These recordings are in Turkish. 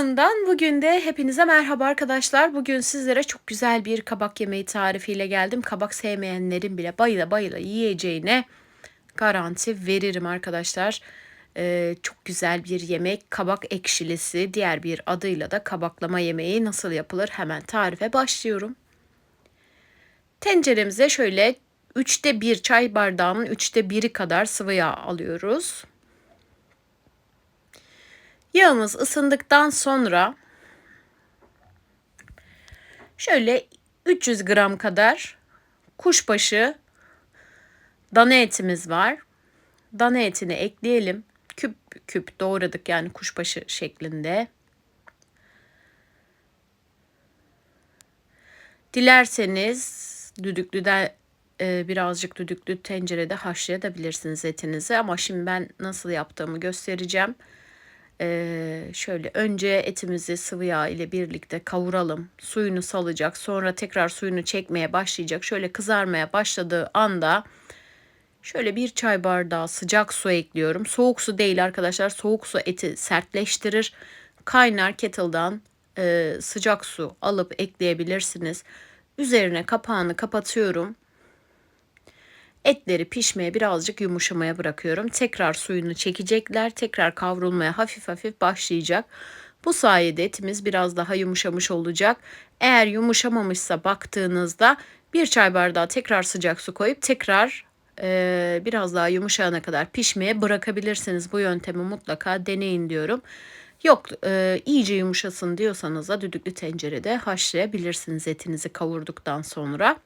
Mutfağımdan bugün de hepinize merhaba arkadaşlar. Bugün sizlere çok güzel bir kabak yemeği tarifiyle geldim. Kabak sevmeyenlerin bile bayıla bayıla yiyeceğine garanti veririm arkadaşlar. Ee, çok güzel bir yemek kabak ekşilisi diğer bir adıyla da kabaklama yemeği nasıl yapılır hemen tarife başlıyorum. Tenceremize şöyle 3'te 1 çay bardağının 3'te 1'i kadar sıvı yağ alıyoruz. Yağımız ısındıktan sonra şöyle 300 gram kadar kuşbaşı dana etimiz var. Dana etini ekleyelim. Küp küp doğradık yani kuşbaşı şeklinde. Dilerseniz düdüklüde e, birazcık düdüklü tencerede haşlayabilirsiniz etinizi ama şimdi ben nasıl yaptığımı göstereceğim. Ee, şöyle önce etimizi sıvı yağ ile birlikte kavuralım. Suyunu salacak. Sonra tekrar suyunu çekmeye başlayacak. Şöyle kızarmaya başladığı anda şöyle bir çay bardağı sıcak su ekliyorum. Soğuk su değil arkadaşlar. Soğuk su eti sertleştirir. Kaynar kettle'dan e, sıcak su alıp ekleyebilirsiniz. Üzerine kapağını kapatıyorum. Etleri pişmeye birazcık yumuşamaya bırakıyorum. Tekrar suyunu çekecekler. Tekrar kavrulmaya hafif hafif başlayacak. Bu sayede etimiz biraz daha yumuşamış olacak. Eğer yumuşamamışsa baktığınızda bir çay bardağı tekrar sıcak su koyup tekrar e, biraz daha yumuşayana kadar pişmeye bırakabilirsiniz. Bu yöntemi mutlaka deneyin diyorum. Yok e, iyice yumuşasın diyorsanız da düdüklü tencerede haşlayabilirsiniz etinizi kavurduktan sonra.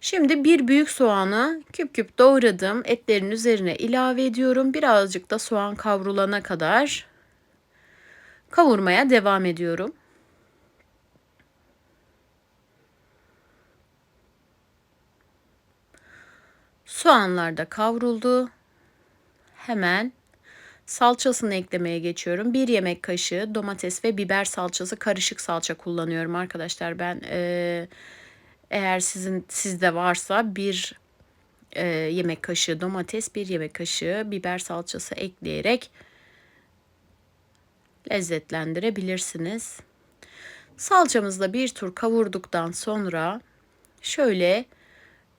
Şimdi bir büyük soğanı küp küp doğradım. Etlerin üzerine ilave ediyorum. Birazcık da soğan kavrulana kadar kavurmaya devam ediyorum. Soğanlar da kavruldu. Hemen salçasını eklemeye geçiyorum. Bir yemek kaşığı domates ve biber salçası karışık salça kullanıyorum arkadaşlar. Ben e, eğer sizin sizde varsa bir e, yemek kaşığı domates, bir yemek kaşığı biber salçası ekleyerek lezzetlendirebilirsiniz. Salçamızla bir tur kavurduktan sonra şöyle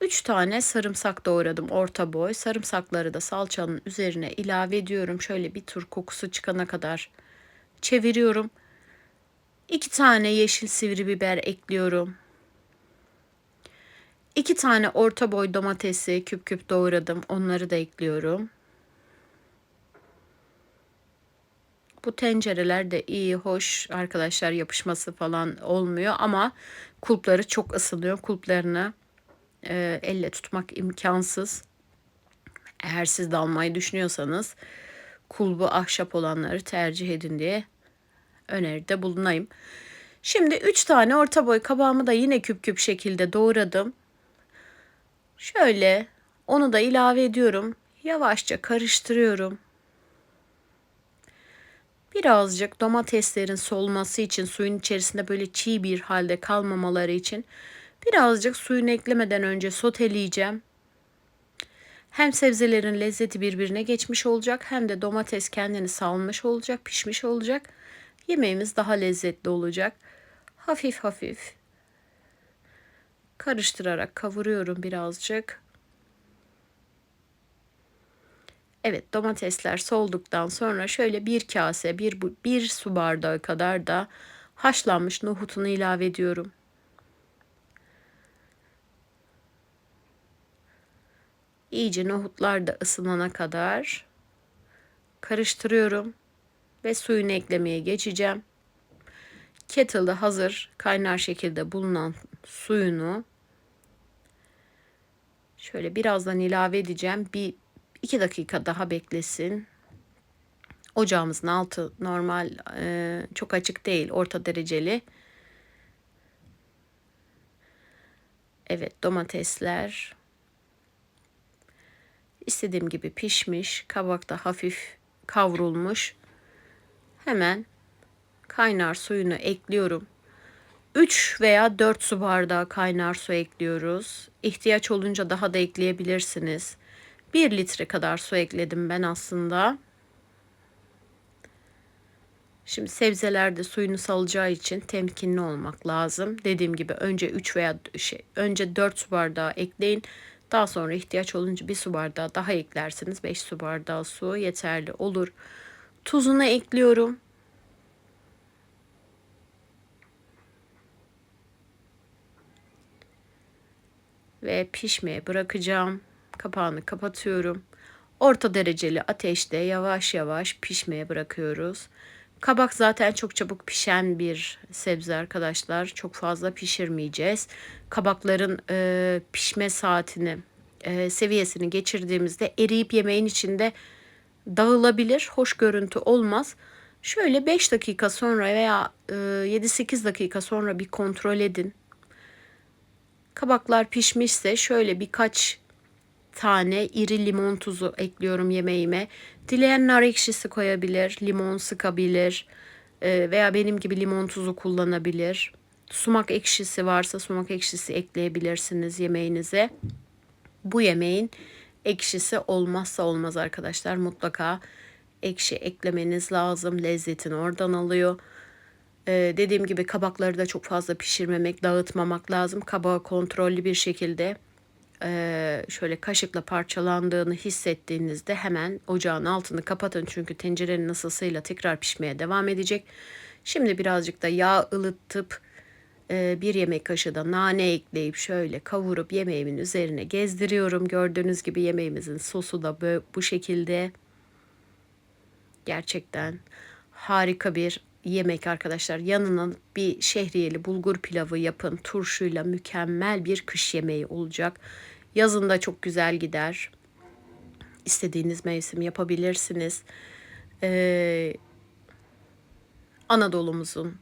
3 tane sarımsak doğradım orta boy. Sarımsakları da salçanın üzerine ilave ediyorum. Şöyle bir tur kokusu çıkana kadar çeviriyorum. 2 tane yeşil sivri biber ekliyorum. 2 tane orta boy domatesi küp küp doğradım. Onları da ekliyorum. Bu tencereler de iyi, hoş arkadaşlar yapışması falan olmuyor ama kulpları çok ısınıyor. Kulplarını e, elle tutmak imkansız. Eğer siz dalmayı düşünüyorsanız kulbu ahşap olanları tercih edin diye öneride bulunayım. Şimdi 3 tane orta boy kabağımı da yine küp küp şekilde doğradım. Şöyle onu da ilave ediyorum. Yavaşça karıştırıyorum. Birazcık domateslerin solması için suyun içerisinde böyle çiğ bir halde kalmamaları için birazcık suyunu eklemeden önce soteleyeceğim. Hem sebzelerin lezzeti birbirine geçmiş olacak hem de domates kendini salmış olacak, pişmiş olacak. Yemeğimiz daha lezzetli olacak. Hafif hafif karıştırarak kavuruyorum birazcık. Evet domatesler solduktan sonra şöyle bir kase bir, bir su bardağı kadar da haşlanmış nohutunu ilave ediyorum. İyice nohutlar da ısınana kadar karıştırıyorum ve suyunu eklemeye geçeceğim. Kettle'da hazır kaynar şekilde bulunan suyunu şöyle birazdan ilave edeceğim. Bir iki dakika daha beklesin. Ocağımızın altı normal e, çok açık değil orta dereceli. Evet domatesler istediğim gibi pişmiş. Kabak da hafif kavrulmuş. Hemen kaynar suyunu ekliyorum. 3 veya 4 su bardağı kaynar su ekliyoruz. İhtiyaç olunca daha da ekleyebilirsiniz. 1 litre kadar su ekledim ben aslında. Şimdi sebzelerde suyunu salacağı için temkinli olmak lazım. Dediğim gibi önce 3 veya şey, önce 4 su bardağı ekleyin. Daha sonra ihtiyaç olunca bir su bardağı daha eklersiniz. 5 su bardağı su yeterli olur. Tuzunu ekliyorum. Ve pişmeye bırakacağım. Kapağını kapatıyorum. Orta dereceli ateşte yavaş yavaş pişmeye bırakıyoruz. Kabak zaten çok çabuk pişen bir sebze arkadaşlar. Çok fazla pişirmeyeceğiz. Kabakların e, pişme saatini, e, seviyesini geçirdiğimizde eriyip yemeğin içinde dağılabilir. Hoş görüntü olmaz. Şöyle 5 dakika sonra veya e, 7-8 dakika sonra bir kontrol edin. Kabaklar pişmişse şöyle birkaç tane iri limon tuzu ekliyorum yemeğime. Dileyen nar ekşisi koyabilir, limon sıkabilir e, veya benim gibi limon tuzu kullanabilir. Sumak ekşisi varsa sumak ekşisi ekleyebilirsiniz yemeğinize. Bu yemeğin ekşisi olmazsa olmaz arkadaşlar. Mutlaka ekşi eklemeniz lazım. Lezzetini oradan alıyor. Ee, dediğim gibi kabakları da çok fazla pişirmemek, dağıtmamak lazım. Kabağı kontrollü bir şekilde e, şöyle kaşıkla parçalandığını hissettiğinizde hemen ocağın altını kapatın. Çünkü tencerenin ısısıyla tekrar pişmeye devam edecek. Şimdi birazcık da yağ ılıtıp e, bir yemek kaşığı da nane ekleyip şöyle kavurup yemeğimin üzerine gezdiriyorum. Gördüğünüz gibi yemeğimizin sosu da böyle, bu şekilde. Gerçekten harika bir yemek arkadaşlar. Yanına bir şehriyeli bulgur pilavı yapın. Turşuyla mükemmel bir kış yemeği olacak. Yazın da çok güzel gider. İstediğiniz mevsim yapabilirsiniz. Ee, Anadolu'muzun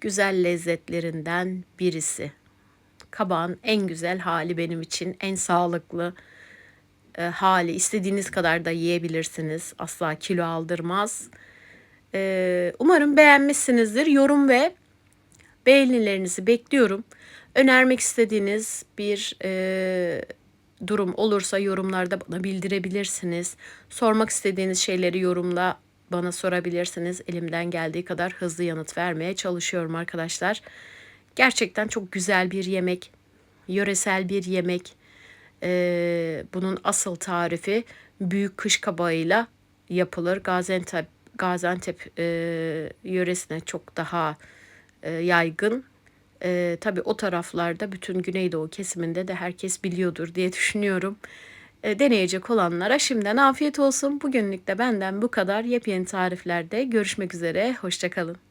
güzel lezzetlerinden birisi. Kabağın en güzel hali benim için en sağlıklı e, hali. İstediğiniz kadar da yiyebilirsiniz. Asla kilo aldırmaz. E, umarım beğenmişsinizdir. Yorum ve beğenilerinizi bekliyorum. Önermek istediğiniz bir e, durum olursa yorumlarda bana bildirebilirsiniz. Sormak istediğiniz şeyleri yorumla bana sorabilirsiniz. Elimden geldiği kadar hızlı yanıt vermeye çalışıyorum arkadaşlar. Gerçekten çok güzel bir yemek. Yöresel bir yemek. Ee, bunun asıl tarifi büyük kış kabağıyla yapılır. Gaziantep, Gaziantep e, yöresine çok daha e, yaygın. E, tabii o taraflarda bütün Güneydoğu kesiminde de herkes biliyordur diye düşünüyorum. E, deneyecek olanlara şimdiden afiyet olsun. Bugünlük de benden bu kadar. Yepyeni tariflerde görüşmek üzere. Hoşçakalın.